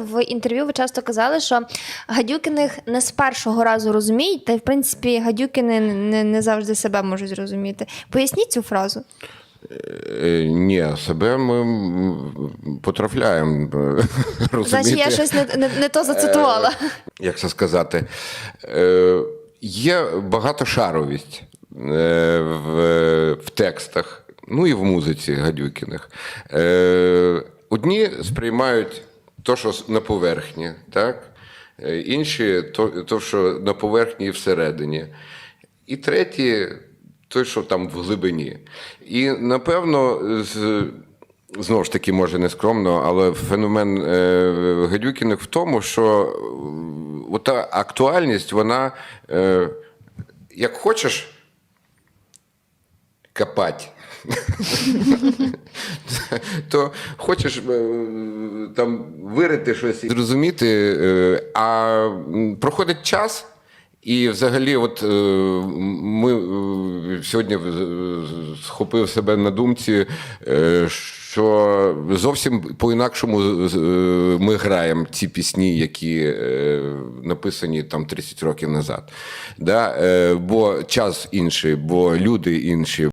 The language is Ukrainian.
В інтерв'ю ви часто казали, що гадюкиних не з першого разу розуміють, та й в принципі гадюкини не, не завжди себе можуть зрозуміти. Поясніть цю фразу. Е, Ні, себе ми потрапляємо е, розуміти. Значить, я щось не, не, не то зацитувала. як це сказати, е, є багатошаровість е, в, в текстах, ну і в музиці Гадюкіних. Е, одні сприймають то, що на поверхні, так? Е, інші то, то, що на поверхні і всередині. І треті той, що там в глибині. І напевно, з, знову ж таки, може не скромно, але феномен е, Гадюкіних в тому, що е, ота актуальність, вона е, як хочеш копати. То хочеш е, там вирити щось і зрозуміти, е, а проходить час, і взагалі, от е, ми сьогодні схопив себе на думці, що зовсім по-інакшому ми граємо ці пісні, які написані там 30 років назад. Да? Бо час інший, бо люди інші,